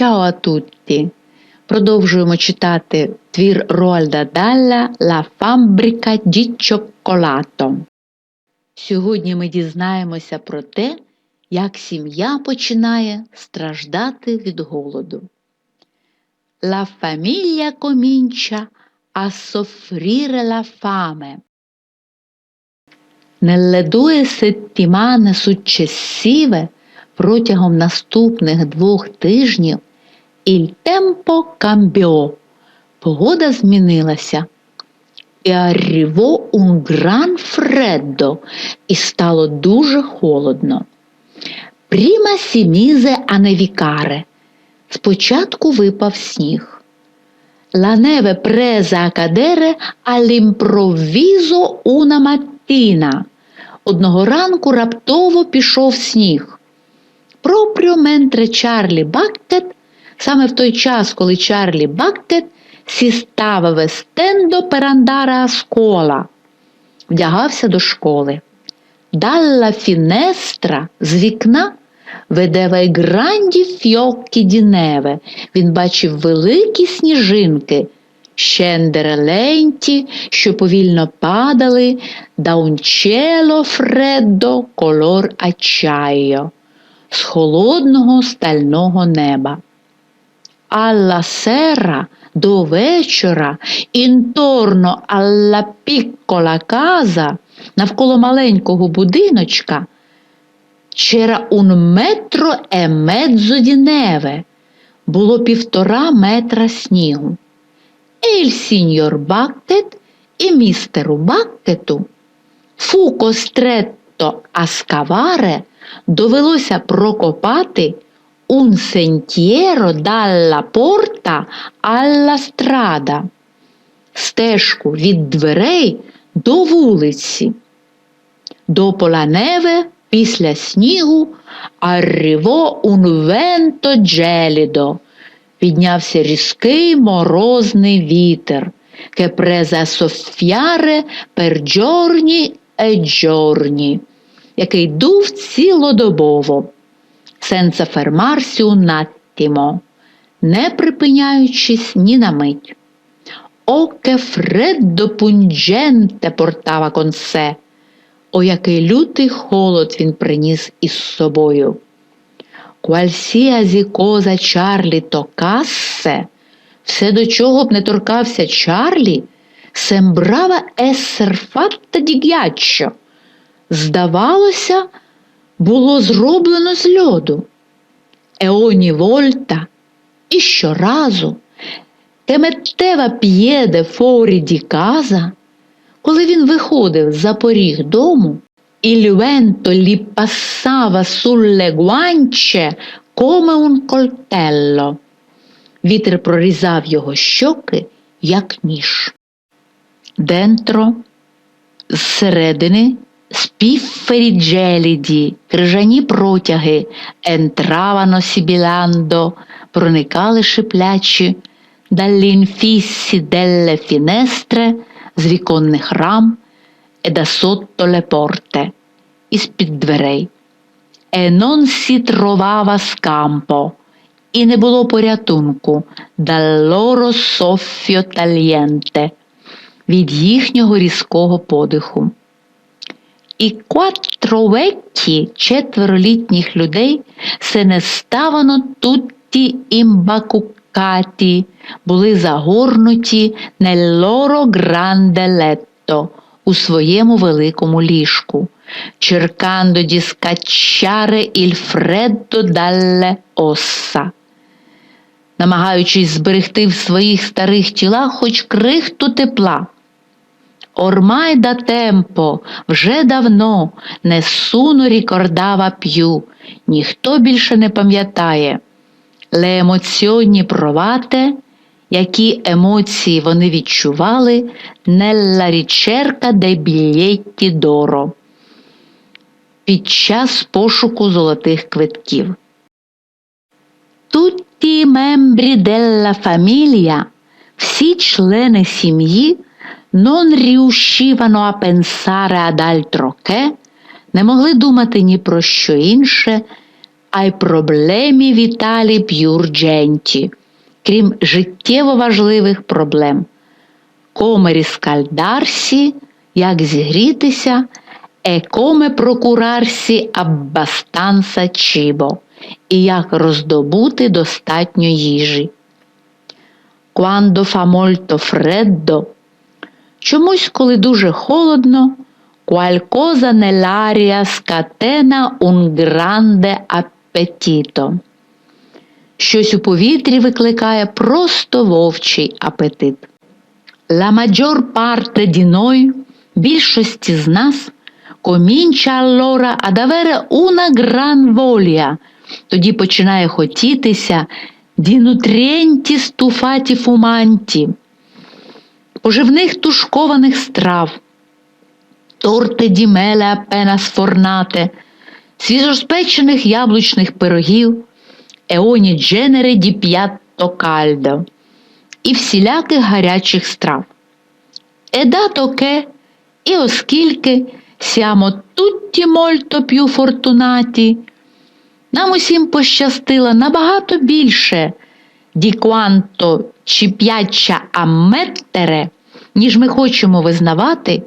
А тутті! Продовжуємо читати твір Роальда Далля «La fabbrica di cioccolato». Сьогодні ми дізнаємося про те, як сім'я починає страждати від голоду. La famiglia comincia a soffrire la fame. Nelle due settimane successive, протягом наступних двох тижнів, il tempo cambiò. Погода змінилася. І arrivò un gran freddo, і стало дуже холодно. Prima si mise a nevicare. Спочатку випав сніг. La neve prese a cadere all'improvviso una mattina. Одного ранку раптово пішов сніг. Proprio mentre Чарлі Баккет, саме в той час, коли Чарлі Баккет сі става вестендо a scuola, вдягався до школи. Dalla finestra з вікна i grandi fiocchi di. Він бачив великі сніжинки, щендере ленті, що повільно падали, cielo freddo color acciaio, з холодного стального неба. Alla sera до вечора, інторно alla piccola casa, навколо маленького будиночка, c'era un metro e mezzo di neve, було півтора метра снігу. E il signor Bucket і містеру Баккету fu costretto a scavare, довелося прокопати un sentiero dalla porta alla strada, стежку від дверей до вулиці. La neve, після снігу, arrivò un vento gelido. Піднявся різкий морозний вітер, che prese a soffiare per giorni e giorni, який дув цілодобово senza fermarsi un не припиняючись ні на мить. О, che portava con sé! О, який лютий холод він приніс із собою. Qualsiasi cosa Чарлі toccasse, все до чого б не торкався Чарлі, sembrava esser fatta di. Здавалося, було зроблено з льоду. Еоні Вольта і щоразу Теметева п'єде форі ді каза, коли він виходив за поріг дому, і лювенто лі пасава сулле гуанче коме un coltello. Вітер прорізав його щоки, як ніж. Дентро зсередини спіффері джеліді, крижані протяги, ентравано сібіландо, проникали шиплячі, даллінфіссі делле фінестре з віконних рам da sotto le porte, із-під дверей. E non si trovava scampo, і не було порятунку loro soffio tagliente, від їхнього різкого подиху. І quattro vecchi, четверолітніх людей, се не ставано тутті імбакукаті, були загорнуті loro grande letto, у своєму великому ліжку, cercando di scacciare il freddo dalle ossa, намагаючись зберегти в своїх старих тілах хоч крихту тепла. Ормай да темпо, вже давно несуно рікордава п'ю, ніхто більше не пам'ятає. Ле емоціонні провате, які емоції вони відчували nella ricerca dei biglietti d'oro під час пошуку золотих квитків. I membri della famiglia, всі члени сім'ї non riuscivano a pensare ad altro che, не могли думати ні про що інше, а й проблемі віталі п'юрдженті, крім життєво важливих проблем. Комері скальдарсі, як зігрітися, e come procurarsi abbastanza cibo і як роздобути достатньо їжі. Quando fa molto freddo, чомусь, коли дуже холодно, qualcosa nell'aria scatena un grande appetito. Щось у повітрі викликає просто вовчий апетит. La maggior parte di noi, більшості з нас, comincia allora ad avere una gran voglia, тоді починає хотітися di nutrienti stufati fumanti, поживних тушкованих страв, торти ді меле апена сфорнате, свіжоспечених яблучних пирогів, еоні дженери ді п'ятто кальдо і всіляких гарячих страв. Едато ке, і оскільки сямо тутті мольто п'ю фортунаті, нам усім пощастило набагато більше ді кванто чи п'яча амметтере, ніж ми хочемо визнавати,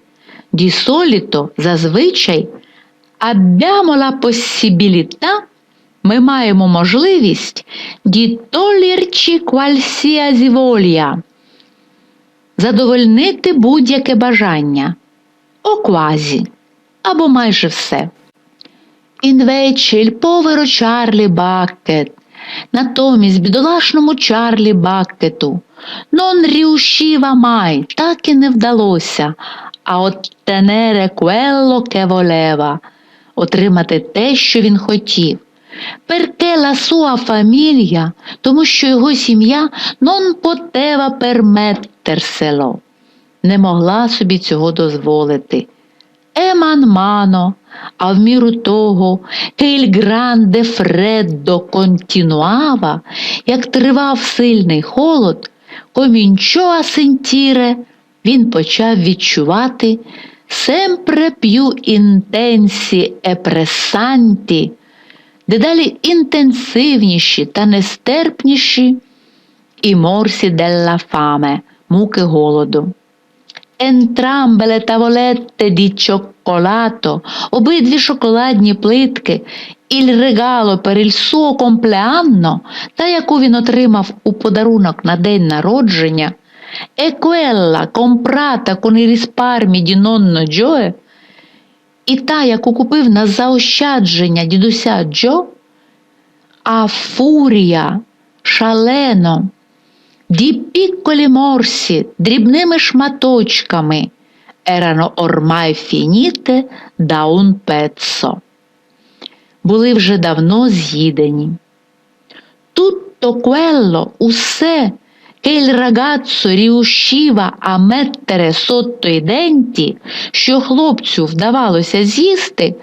ді соліто зазвичай la possibilità, ми маємо можливість ді толірчі qualsiasi voglia, задовольнити будь-яке бажання, оквазі або майже все. Invece il Баккет, натомість бідолашному Чарлі Баккету, non riusciva mai, так і не вдалося, а ottenere quello che voleva, отримати те, що він хотів. Perché la sua famiglia, тому що його сім'я non poteva permetterselo, не могла собі цього дозволити. Еман мано, а в міру того, il grande freddo як тривав сильний холод, a sentire, він почав відчувати sempre più intensi e дедалі інтенсивніші та нестерпніші і морсі делла фаме, муки голоду. Entrambe le tavolette di cioccolato, обидві шоколадні плитки, il regalo per il suo compleanno, та яку він отримав у подарунок на день народження, e quella comprata con i risparmi di nonno Joe, і та, яку купив на заощадження дідуся Джо, а фурія шалено. Ді пікколі морсі дрібними шматочками ерано ормай фініте да un pezzo. Були вже давно з'їдені. Quello, усе, ragazzo riusciva a mettere sotto i denti, що хлопцю вдавалося з'їсти,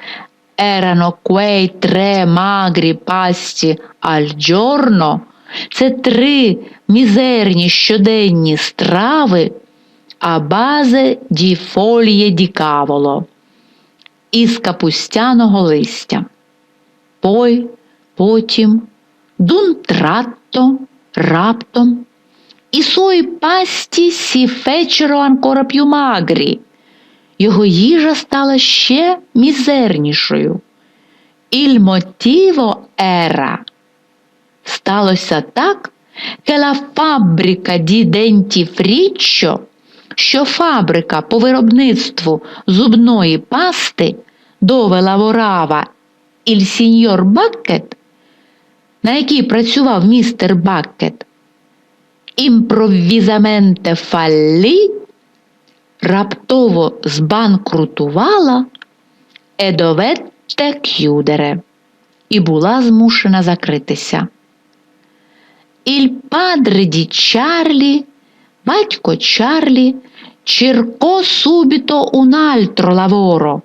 erano quei tre magri pasti al giorno, це три мізерні щоденні страви, а базе ді фоліє ді каволо із капустяного листя. Пой, потім, дун тратто, раптом, і сої пасті сі фечеро анкора п'ю магрі. Його їжа стала ще мізернішою. Il motivo era. Сталося так, che la fabbrica di dentifriccio, що фабрика по виробництву зубної пасти dove lavorava il signor Баккет, на якій працював містер Баккет, імпровізаменте фаллі, раптово збанкрутувала dovette chiudere і була змушена закритися. Il padre di Чарлі, батько Чарлі, cercò subito un altro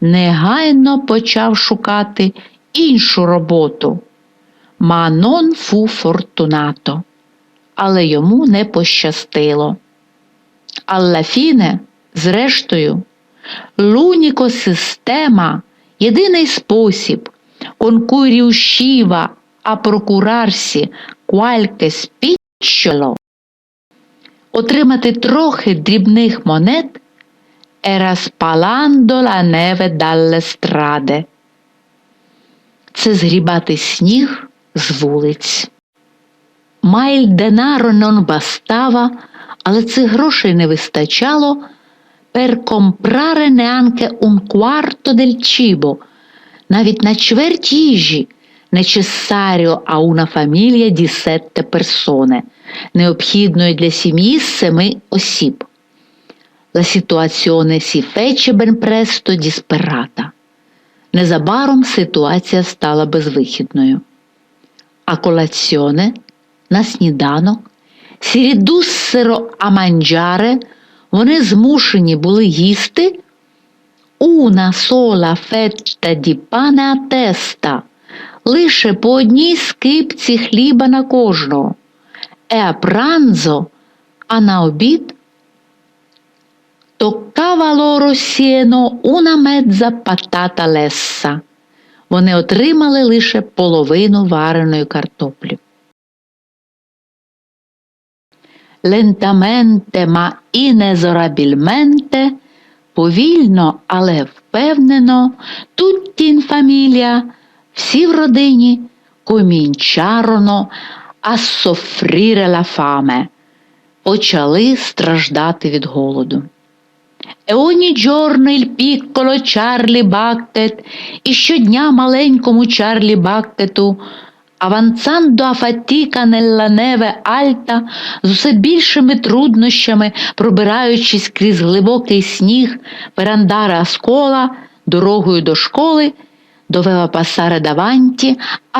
негайно почав шукати іншу роботу. Non fu fortunato. Але йому не пощастило. Fine, зрештою, l'unico система, єдиний спосіб, riusciva a procurarsi qualche spicciolo, отримати трохи дрібних монет era spalando la neve dalle. Це згрібати сніг з вулиць. Майл денаро non bastava, але цих грошей не вистачало per comprare neanche un quarto del cibo, навіть на чверть їжі, necessario a una famiglia di sette persone, необхідної для сім'ї з семи осіб. La situazione si fece ben presto disperata. Незабаром ситуація стала безвихідною. А колаціоне на сніданок a mangiare, вони змушені були їсти una sola fetta di pane a testa, лише по одній скипці хліба на кожного. A pranzo, а на обід toccava loro sieno una mezza patata lessa. Вони отримали лише половину вареної картоплі. Lentamente, ma inesorabilmente, повільно, але впевнено, tutti in famiglia, всі в родині, a soffrire la почали страждати від голоду. E ogni giorno il piccolo Баккет, і щодня маленькому Чарлі Баккету, авансандо fatica nella альта, з усе більшими труднощами, пробираючись крізь глибокий сніг Верандара Аскола, дорогою до школи, doveva passare davanti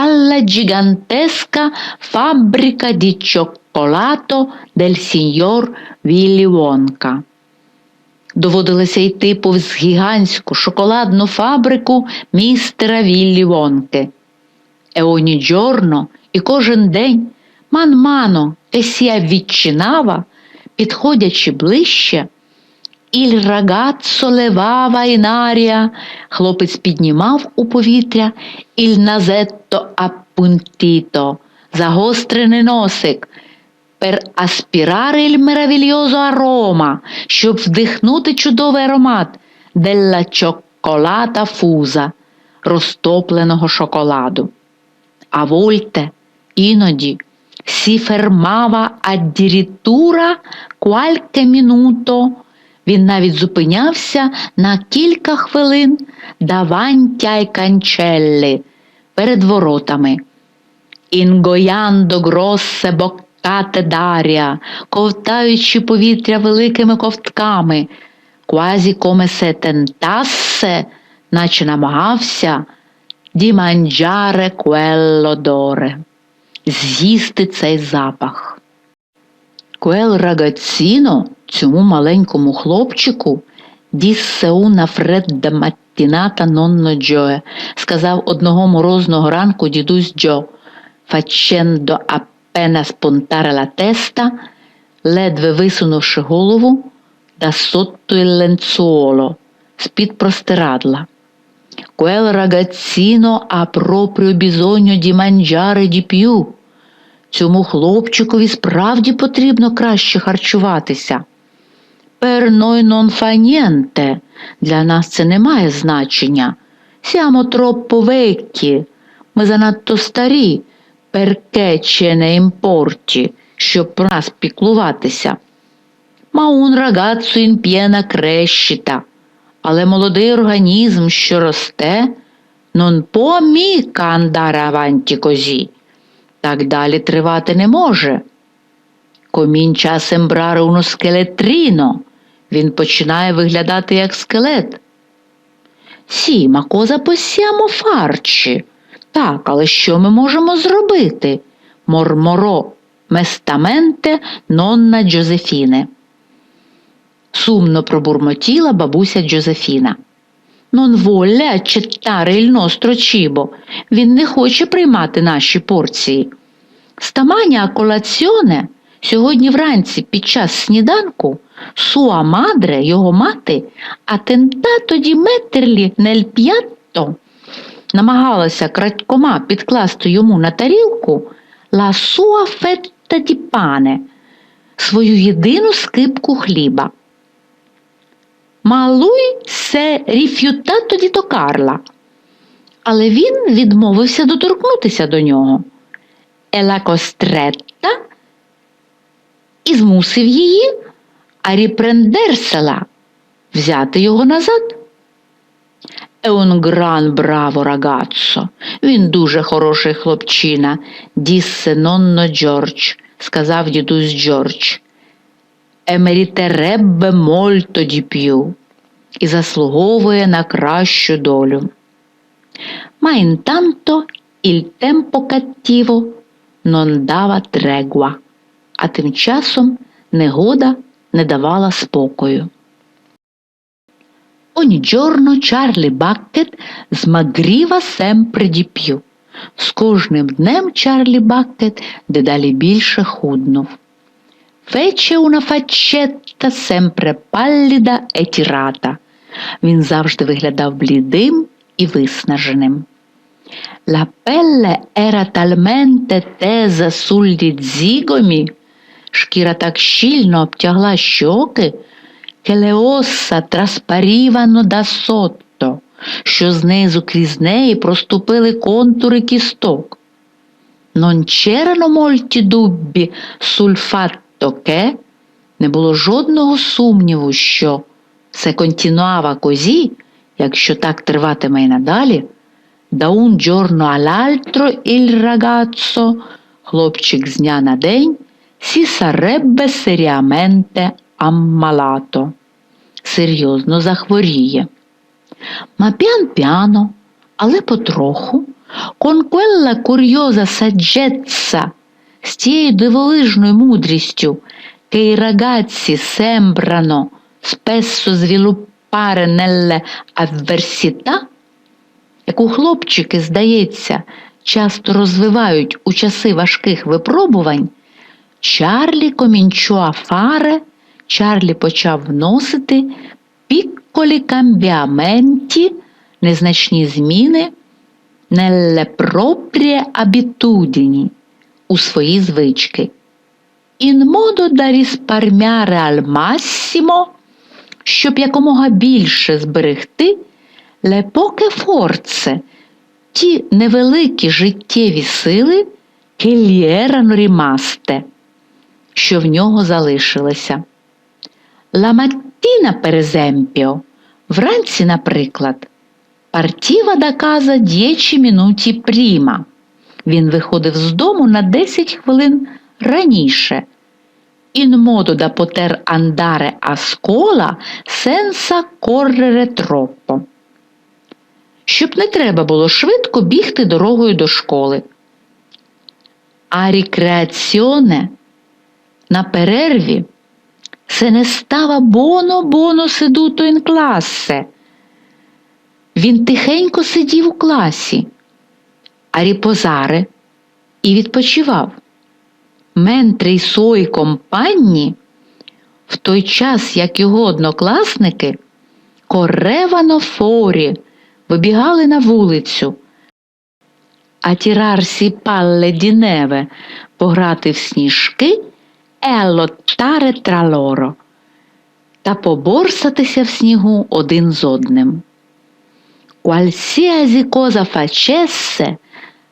alla gigantesca fabbrica di cioccolato del signor Willy Wonka. Доводилося йти повз гігантську шоколадну фабрику містера Віллі Вонки. Ogni giorno, і кожен день, ман-мано, есія відчинава, підходячи ближче, «Il ragazzo levava in aria», хлопець піднімав у повітря «Il nasetto appuntito», загострений носик, per aspirare il meraviglioso aroma, щоб вдихнути чудовий аромат della cioccolata fusa, розтопленого шоколаду. А вольте іноді fermava addirittura qualche minuto, він навіть зупинявся на кілька хвилин davanti ai перед воротами. Ingoiando grosse boccate d'aria, ковтаючи повітря великими ковтками, come se tentasse, наче намагався di mangiare quell'odore, з'їсти цей запах. Quel ragazzino, цьому маленькому хлопчику, una fredda mattinata nonno Джоe, сказав одного морозного ранку дідусь Джо, appena spuntare la testa, ледве висунувши голову, sotto il lenzuolo, з-під простирадла. Quel ragazzino ha proprio bisogno di mangiare di più. Цьому хлопчикові справді потрібно краще харчуватися. Fa niente. Для нас це не має значення. Siamo troppo vecchi. Ми занадто старі. Ce ne importi, щоб про нас піклуватися. Ragazzo in piena crescita. Але молодий організм, що росте, può mica andare avanti così. Так далі тривати не може. Comincia a sembrare uno scheletrino. Він починає виглядати як скелет. Сі, ma cosa possiamo farci? Так, але що ми можемо зробити? Морморо местаменте нонна Джозефіне. Сумно пробурмотіла бабуся Джозефіна. Non vuole accettare il nostro cibo. Він не хоче приймати наші порції. Стамані а колаціоне сьогодні вранці під час сніданку суа мадре, його мати, а тентато ді метерлі нель п'ятто намагалася крадькома підкласти йому на тарілку la sua fetta di pane – свою єдину скипку хліба. Lui se rifiutato di toccarla. Але він відмовився доторкнутися до нього. La costretta і змусив її а ріпрендерсела взяти його назад. Gran bravo ragazzo. Він дуже хороший хлопчина, діссе нонно Джордж, сказав дідусь Джордж. Molto di più і заслуговує на кращу долю. Intanto il tempo cattivo non dava tregua, а тим часом негода не давала спокою. Ogni giorno Чарлі Баккет змагріва sempre di. З кожним днем Чарлі Баккет дедалі більше худнув. Фече una faccetta sempre pallida e. Він завжди виглядав блідим і виснаженим. La pelle era talmente tesa sugli zigomi, шкіра так щільно обтягла щоки, ossa trasparivano da sotto, що знизу крізь неї проступили контури кісток. Non c'erano molti dubbi sul fatto не було жодного сумніву, що все континуава козі, якщо так триватиме й надалі, da un giorno all'altro il хлопчик з дня на день, si sarebbe seriamente ammalato. Серйозно захворіє. Ma pian piano, але потроху, con quella curiosa з тією дивовижною мудрістю, che i ragazzi sembrano spesso sviluppare nelle avversità, яку хлопчики, здається, часто розвивають у часи важких випробувань, Чарлі комінчо афаре, Чарлі почав вносити пікколі камбіаменті, незначні зміни, nelle proprie abitudini, у свої звички. In modo da risparmiare al massimo, щоб якомога більше зберегти poche forze, ті невеликі життєві сили, erano rimaste, що в нього mattina, per esempio, вранці, наприклад, partiva da casa 10 minuti prima. Він виходив з дому на 10 хвилин раніше. Modo da poter andare a scuola senza correre troppo. Щоб не треба було швидко бігти дорогою до школи. А рекреаціоне на перерві се не става боно боно seduto in classe. Він тихенько сидів у класі, а ріпозаре і відпочивав. Менtre i suoi compagni, в той час, як його однокласники, коревано форі, вибігали на вулицю, а тірарсі палле діневе пограти в сніжки allottare tra loro та поборсатися в снігу один з одним. Qualsiasi cosa facesse,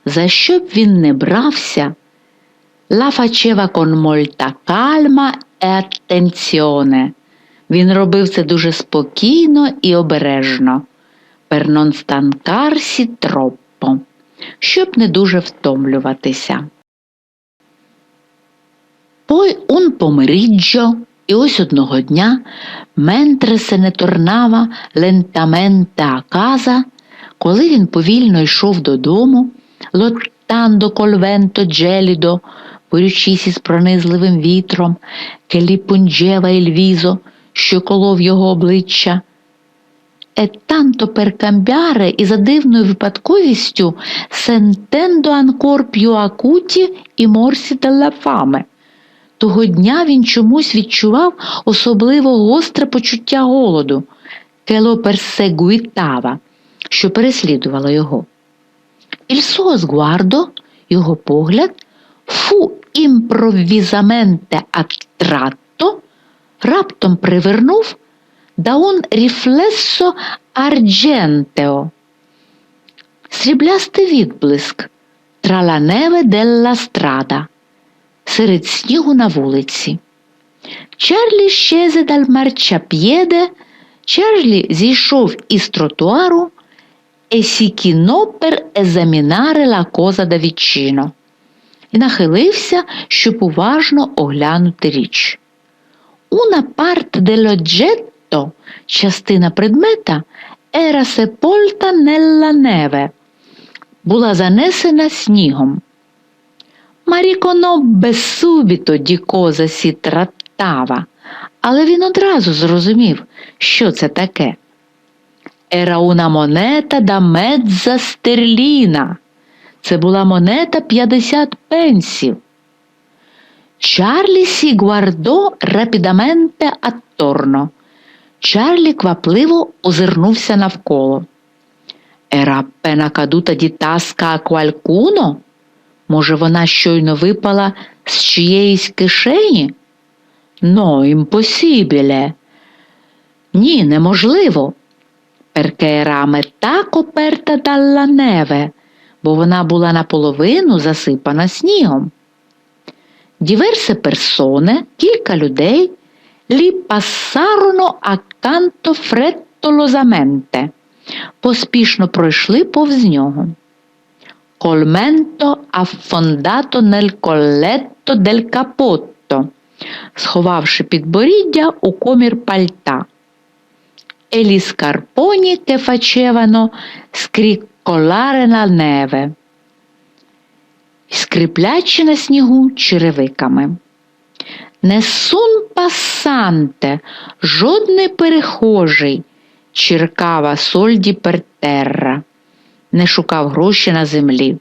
за що б він не брався, la faceva con molta calma e attenzione. Він робив це дуже спокійно і обережно, per non stancarsi щоб не дуже втомлюватися. Poi un pomeriggio, і ось одного дня, se ne tornava lentamente a casa, коли він повільно йшов додому, col vento gelido, борючись із пронизливим вітром, il viso, що колов його обличчя. E per cambiare і за дивною випадковістю più acuti i morsi della fame. Того дня він чомусь відчував особливо гостре почуття голоду, lo що переслідувало його. Il suo його погляд, fu improvvisamente attratto, раптом привернув un riflesso argenteo. Сріблястий відблиск neve della strada, серед снігу на вулиці. Чарлі scese dal marciapiede, Чарлі зійшов із тротуару e si chinò per esaminare la і нахилився, щоб уважно оглянути річ. Una parte dell'oggetto, частина предмета, era sepolta nella neve, була занесена снігом. Riconobbe subito di cosa si але він одразу зрозумів, що це таке. Era una moneta da mezza sterlina. Це була монета 50 пенсів. Чарлі сі гвардо рапідаменте атторно. Чарлі квапливо озирнувся навколо. Era appena caduta di tasca? Може, вона щойно випала з чиєїсь кишені? No, impossibile. Ні, неможливо. Era a metà coperta dalla бо вона була наполовину засипана снігом. Діверсе персоне, кілька людей, лі пассароно акканто фреттолозаменте, поспішно пройшли повз нього. Кольменто афондато нель колетто дель капотто, сховавши підборіддя у комір пальта. Елі скарпоні che facevano scriccolare la neve, скриплячи на снігу черевиками. Несун пасанте, жодний перехожий, черкава сольді пертерра, не шукав гроші на землі.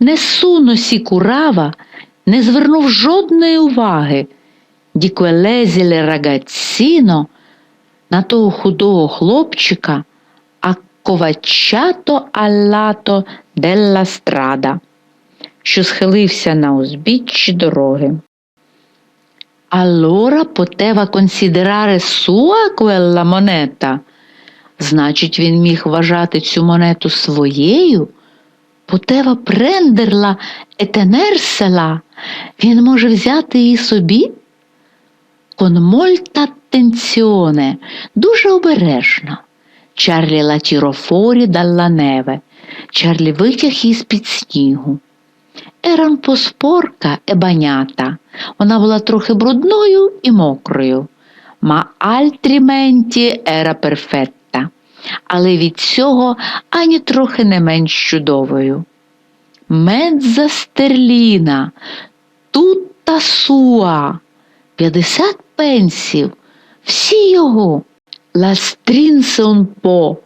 Несуно сікурава не звернув жодної уваги quell'esile ragazzino на того худого хлопчика, accovacciato al lato della strada, що схилився на узбіччі дороги. Allora poteva considerare sua quella moneta. Значить, він міг вважати цю монету своєю. Prenderla e tenersela. Він може взяти її собі? Molta attenzione, дуже обережно. Чарлі dalla neve. Чарлі витяг її з-під снігу. Era un po' sporca e. Вона була трохи брудною і мокрою. Ma altrimenti era perfetta. Але від цього ані трохи не менш чудовою. Мезза стерліна, тутта суа, 50 пенсів, всі його. Strinse.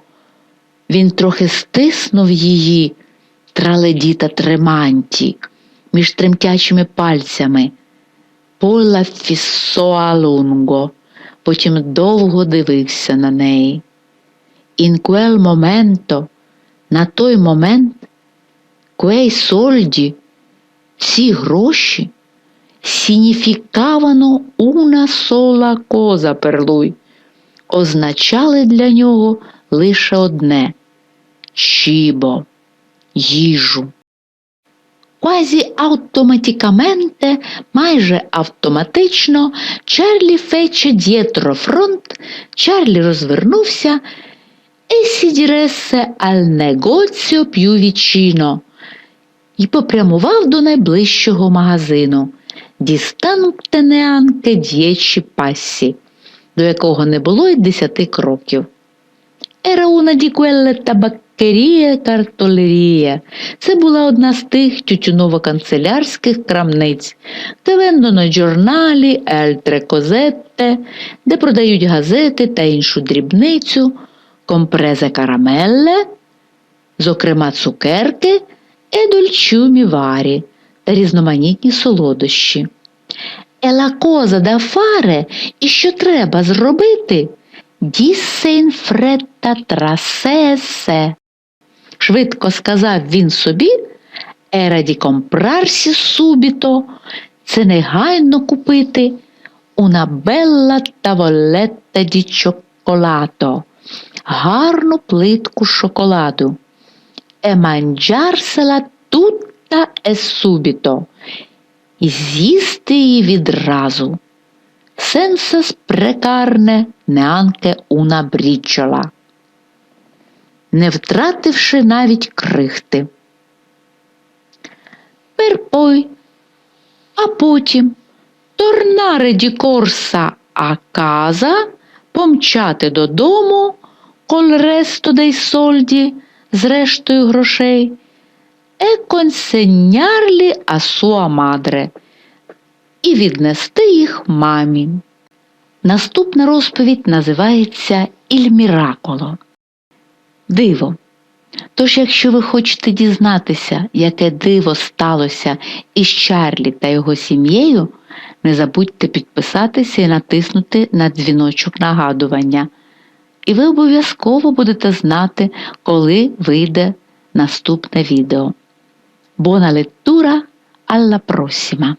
Він трохи стиснув її, траледіта треманті, між тремтячими пальцями. Fissò a lungo, потім довго дивився на неї. In quel momento, на той момент, quei soldi, ці гроші, significavano una sola cosa per lui, означали для нього лише одне чібо, їжу. Quasi automaticamente, майже автоматично, Чарлі фече дєтро фронт, Чарлі розвернувся e si diresse al negozio più vicino і попрямував до найближчого магазину Дістанте неанке д'єчі пасі, до якого не було й десяти кроків. Era una di quelle cartolerie. Це була одна з тих тютюново-канцелярських крамниць, де вендоно джорналі, ельтре козетте, де продають газети та іншу дрібницю, компрезе карамелле, зокрема цукерки, едольчумі варі та різноманітні солодощі. Cosa da fare, і що треба зробити? E sé. швидко сказав він собі, «Era di comprarsi subito» – це негайно купити una bella tavoletta di cioccolato – гарну плитку шоколаду. E mangiarsela tutta e subito – і з'їсти її відразу. Senza sprecarne neanche una briciola не втративши навіть крихти. Перпой, а потім торнаре ді корса а каза помчати додому кол ресто дей сольді з рештою грошей, е консенярлі а мадре і віднести їх мамі. Наступна розповідь називається Іль Міраколо. Диво. Тож, якщо ви хочете дізнатися, яке диво сталося із Чарлі та його сім'єю, не забудьте підписатися і натиснути на дзвіночок нагадування. І ви обов'язково будете знати, коли вийде наступне відео. Buona lettura, alla prossima!